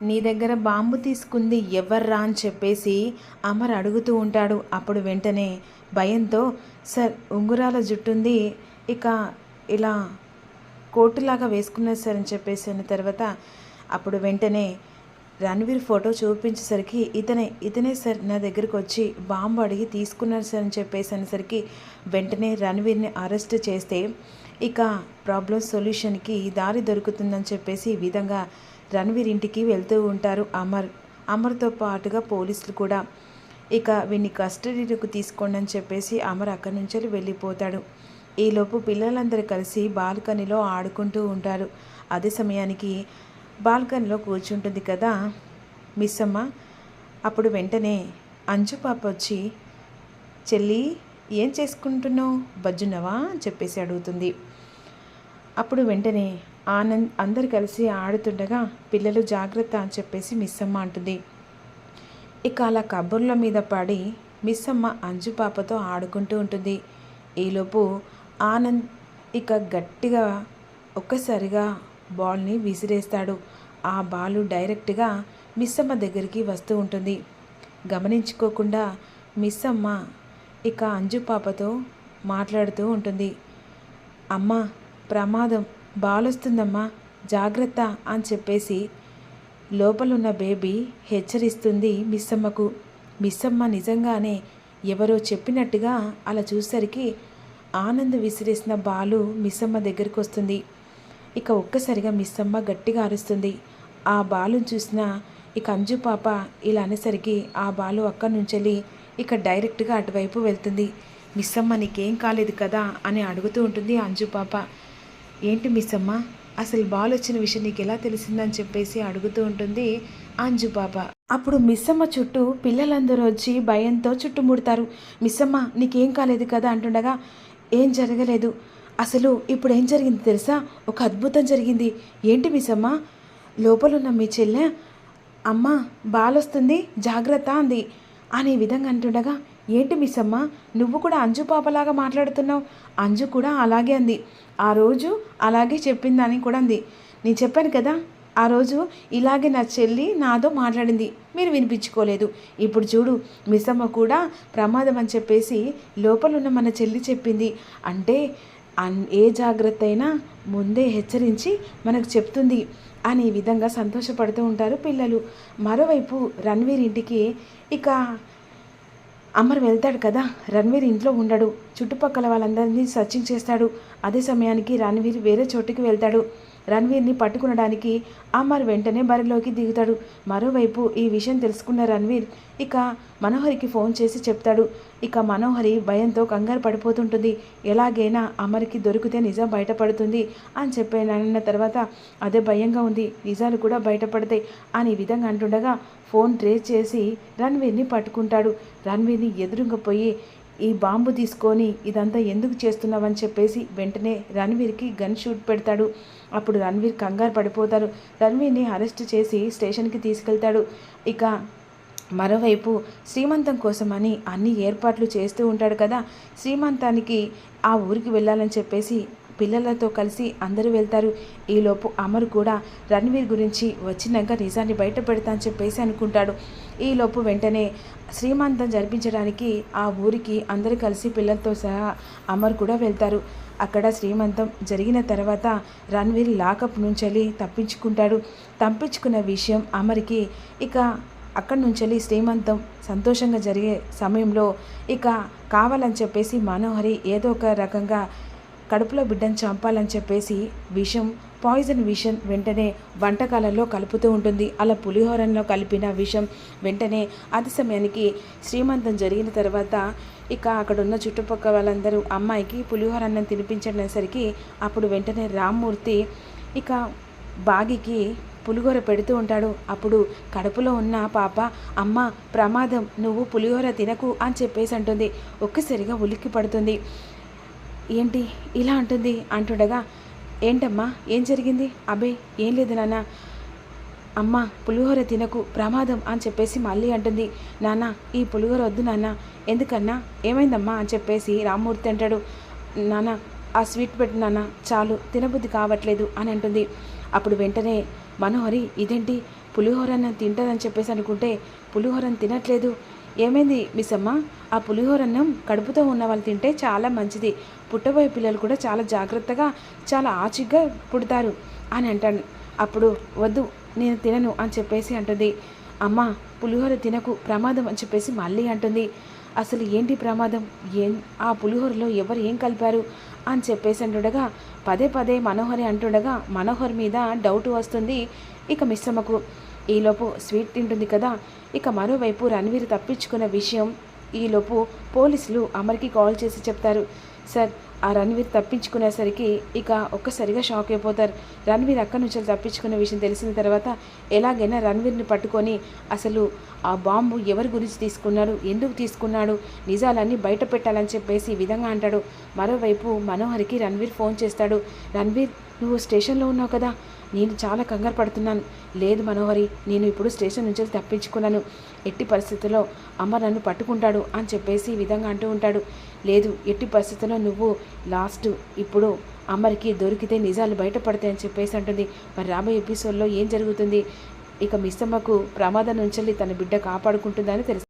నీ దగ్గర బాంబు తీసుకుంది ఎవర్రా అని చెప్పేసి అమర్ అడుగుతూ ఉంటాడు. అప్పుడు వెంటనే భయంతో సార్ ఉంగురాల జుట్టుంది. ఇక ఇలా కోటులాగా వేసుకున్నారు సార్ అని చెప్పేసి అన్న తర్వాత అప్పుడు వెంటనే రణవీర్ ఫోటో చూపించేసరికి ఇతనే ఇతనే సార్ నా దగ్గరికి వచ్చి బాంబు అడిగి తీసుకున్నారు సార్ అని చెప్పేసి అనేసరికి వెంటనే రణవీర్ని అరెస్ట్ చేస్తే ఇక ప్రాబ్లం సొల్యూషన్కి దారి దొరుకుతుందని చెప్పేసి ఈ విధంగా రణవీర్ ఇంటికి వెళ్తూ ఉంటారు అమర్. అమర్తో పాటుగా పోలీసులు కూడా. ఇక వీడిని కస్టడీకి తీసుకోండి అని చెప్పేసి అమర్ అక్కడి నుంచి వెళ్ళిపోతాడు. ఈలోపు పిల్లలందరూ కలిసి బాల్కనీలో ఆడుకుంటూ ఉంటారు. అదే సమయానికి బాల్కనీలో కూర్చుంటుంది కదా మిస్ అమ్మ అప్పుడు వెంటనే అంజు పాప వచ్చి చెల్లి ఏం చేసుకుంటున్నావు? బజ్జునవా అని చెప్పేసి అడుగుతుంది. అప్పుడు వెంటనే ఆనంద్ అందరు కలిసి ఆడుతుండగా పిల్లలు జాగ్రత్త అని చెప్పేసి మిస్సమ్మ అంటుంది. ఇక అలా కబుర్ల మీద పడి మిస్సమ్మ అంజు పాపతో ఆడుకుంటూ ఉంటుంది. ఈలోపు ఆనంద్ ఇక గట్టిగా ఒక్కసారిగా బాల్ని విసిరేస్తాడు. ఆ బాలు డైరెక్ట్గా మిస్సమ్మ దగ్గరికి వస్తూ ఉంటుంది. గమనించుకోకుండా మిస్సమ్మ ఇక అంజు పాపతో మాట్లాడుతూ ఉంటుంది. అమ్మ ప్రమాదం. బాలొస్తుందమ్మా జాగ్రత్త అని చెప్పేసి లోపలున్న బేబీ హెచ్చరిస్తుంది మిస్సమ్మకు. మిస్సమ్మ నిజంగానే ఎవరో చెప్పినట్టుగా అలా చూసరికి ఆనంద్ విసిరేసిన బాలు మిస్సమ్మ దగ్గరికి వస్తుంది ఇక ఒక్కసారిగా మిస్సమ్మ గట్టిగా అరుస్తుంది. ఆ బాలుని చూసిన ఇక అంజు పాప ఇలా అనేసరికి ఆ బాలు అక్కడి నుంచి ఇక డైరెక్ట్గా అటువైపు వెళ్తుంది. మిస్సమ్మ నీకేం కాలేదు కదా అని అడుగుతూ ఉంటుంది అంజు పాప. ఏంటి మిస్ అమ్మ అసలు బాల్ వచ్చిన విషయం నీకు ఎలా తెలిసిందని చెప్పేసి అడుగుతూ ఉంటుంది అంజు పాప. అప్పుడు మిస్సమ్మ చుట్టూ పిల్లలందరూ వచ్చి భయంతో చుట్టుముడతారు. మిస్సమ్మ నీకేం కాలేదు కదా అంటుండగా ఏం జరగలేదు. అసలు ఇప్పుడు ఏం జరిగింది తెలుసా? ఒక అద్భుతం జరిగింది. ఏంటి మిస్సమ్మ? లోపలున్న మీ చెల్లె అమ్మ బాలొస్తుంది జాగ్రత్త అంది. అనే విధంగా అంటుండగా ఏంటి మిస్సమ్మ? నువ్వు కూడా అంజు పాపలాగా మాట్లాడుతున్నావు. అంజు కూడా అలాగే అంది. ఆ రోజు అలాగే చెప్పిందని కూడా అంది. నేను చెప్పాను కదా ఆ రోజు ఇలాగే నా చెల్లి నాతో మాట్లాడింది. మీరు వినిపించుకోలేదు. ఇప్పుడు చూడు మిస్సమ్మ కూడా ప్రమాదం అని చెప్పేసి లోపలున్న మన చెల్లి చెప్పింది. అంటే అన్ ఏ జాగ్రత్త అయినా ముందే హెచ్చరించి మనకు చెప్తుంది అనే విధంగా సంతోషపడుతూ ఉంటారు పిల్లలు. మరోవైపు రణ్వీర్ ఇంటికి ఇక అమర్ వెళ్తాడు కదా. రణ్వీర్ ఇంట్లో ఉండడు. చుట్టుపక్కల వాళ్ళందరినీ సర్చింగ్ చేస్తాడు. అదే సమయానికి రణ్వీర్ వేరే చోటుకి వెళ్తాడు. రణ్వీర్ని పట్టుకునడానికి అమర్ వెంటనే బరిలోకి దిగుతాడు. మరోవైపు ఈ విషయం తెలుసుకున్న రణ్వీర్ ఇక మనోహరికి ఫోన్ చేసి చెప్తాడు. ఇక మనోహరి భయంతో కంగారు పడిపోతుంటుంది. ఎలాగైనా అమర్కి దొరికితే నిజం బయటపడుతుంది అని చెప్పిన తర్వాత అదే భయంగా ఉంది. నిజాలు కూడా బయటపడతాయి అని విధంగా అంటుండగా ఫోన్ ట్రేస్ చేసి రణ్వీర్ని పట్టుకుంటాడు. రణ్వీర్ని ఎదురుగా పోయి ఈ బాంబు తీసుకొని ఇదంతా ఎందుకు చేస్తున్నావని చెప్పేసి వెంటనే రణ్వీర్కి గన్ షూట్ పెడతాడు. అప్పుడు రణ్వీర్ కంగారు పడిపోతారు. రణ్వీర్ని అరెస్ట్ చేసి స్టేషన్కి తీసుకెళ్తాడు. ఇక మరోవైపు శ్రీమంతం కోసమని అన్ని ఏర్పాట్లు చేస్తూ ఉంటాడు కదా. శ్రీమంతానికి ఆ ఊరికి వెళ్ళాలని చెప్పేసి పిల్లలతో కలిసి అందరూ వెళ్తారు. ఈలోపు అమర్ కూడా రణ్వీర్ గురించి వచ్చినాక నిజాన్ని బయటపెడతా అని చెప్పేసి అనుకుంటాడు. ఈలోపు వెంటనే శ్రీమంతం జరిపించడానికి ఆ ఊరికి అందరూ కలిసి పిల్లలతో సహా అమర్ కూడా వెళ్తారు. అక్కడ శ్రీమంతం జరిగిన తర్వాత రణ్వీర్ లాకప్ నుంచి తప్పించుకుంటాడు. తప్పించుకున్న విషయం అమర్కి ఇక అక్కడి నుంచి శ్రీమంతం సంతోషంగా జరిగే సమయంలో ఇక కావాలని చెప్పేసి మనోహరి ఏదో ఒక రకంగా కడుపులో బిడ్డను చంపాలని చెప్పేసి విషం పాయిజన్ విషం వెంటనే వంటకాలలో కలుపుతూ ఉంటుంది. అలా పులిహోరంలో కలిపిన విషం వెంటనే అతి సమయానికి శ్రీమంతం జరిగిన తర్వాత ఇక అక్కడ ఉన్న చుట్టుపక్కల వాళ్ళందరూ అమ్మాయికి పులిహోర అన్నం తినిపించడానికి అప్పుడు వెంటనే రామ్మూర్తి ఇక బాగికి పులిహోర పెడుతూ ఉంటాడు. అప్పుడు కడుపులో ఉన్న పాప అమ్మ ప్రమాదం నువ్వు పులిహోర తినకు అని చెప్పేసి అంటుంది. ఒక్కసారిగా ఉలిక్కి పడుతుంది ఏంటి ఇలా అంటుంది అంటుండగా ఏంటమ్మా ఏం జరిగింది? అబే ఏం లేదు నాన్న. అమ్మ పులిహోర తినకు ప్రమాదం అని చెప్పేసి మళ్ళీ అంటుంది. నాన్న ఈ పులిహోర వద్దు నాన్న. ఎందుకన్నా? ఏమైందమ్మా అని చెప్పేసి రామ్మూర్తి అంటాడు. నాన్న ఆ స్వీట్ పెట్టు నాన్న. చాలు తినబుద్ధి కావట్లేదు అని అంటుంది. అప్పుడు వెంటనే మనోహరి ఇదేంటి? పులిహోరన్న తింటుందని చెప్పేసి అనుకుంటే పులిహోరని తినట్లేదు. ఏమైంది మిస్ అమ్మ? ఆ పులిహోరన్నం కడుపుతో ఉన్న వాళ్ళు తింటే చాలా మంచిది. పుట్టబోయే పిల్లలు కూడా చాలా జాగ్రత్తగా చాలా ఆచిగ్గా పుడతారు అని అంటాను. అప్పుడు వద్దు నేను తినను అని చెప్పేసి అంటుంది. అమ్మ పులిహోర తినకు ప్రమాదం అని చెప్పేసి మళ్ళీ అంటుంది. అసలు ఏంటి ప్రమాదం? ఏం ఆ పులిహోరలో ఎవరు ఏం కలిపారు? అని చెప్పేసి అంటుండగా పదే పదే మనోహరి అంటుండగా మనోహర్ మీద డౌట్ వస్తుంది ఇక మిశ్రమకు ఈలోపు స్వీట్ తింటుంది కదా ఇక మరోవైపు రణవీర్ తప్పించుకున్న విషయం ఈలోపు పోలీసులు అమర్కి కాల్ చేసి చెప్తారు. సార్ ఆ రణవీర్ తప్పించుకునేసరికి ఇక ఒక్కసారిగా షాక్ అయిపోతారు. రణవీర్ అక్కడి నుంచి తప్పించుకున్న విషయం తెలిసిన తర్వాత ఎలాగైనా రణవీర్ని పట్టుకొని అసలు ఆ బాంబు ఎవరి గురించి తీసుకున్నాడు ఎందుకు తీసుకున్నాడు నిజాలన్నీ బయట పెట్టాలని చెప్పేసి ఈ విధంగా అంటాడు. మరోవైపు మనోహర్కి రణ్వీర్ ఫోన్ చేస్తాడు. రణవీర్ నువ్వు స్టేషన్లో ఉన్నావు కదా నేను చాలా కంగారు పడుతున్నాను. లేదు మనోహరి నేను ఇప్పుడు స్టేషన్ నుంచి తప్పించుకున్నాను. ఎట్టి పరిస్థితుల్లో అమ్మ నన్ను పట్టుకుంటాడు అని చెప్పేసి ఈ విధంగా అంటూ ఉంటాడు. లేదు ఎట్టి పరిస్థితుల్లో నువ్వు లాస్ట్ ఇప్పుడు అమ్మరికి దొరికితే నిజాలు బయటపడతాయని చెప్పేసి అంటుంది. మరి రాబోయే ఎపిసోడ్లో ఏం జరుగుతుంది? ఇక మిస్సమ్మకు ప్రమాదం నుంచి తన బిడ్డ కాపాడుకుంటుందని తెలుసు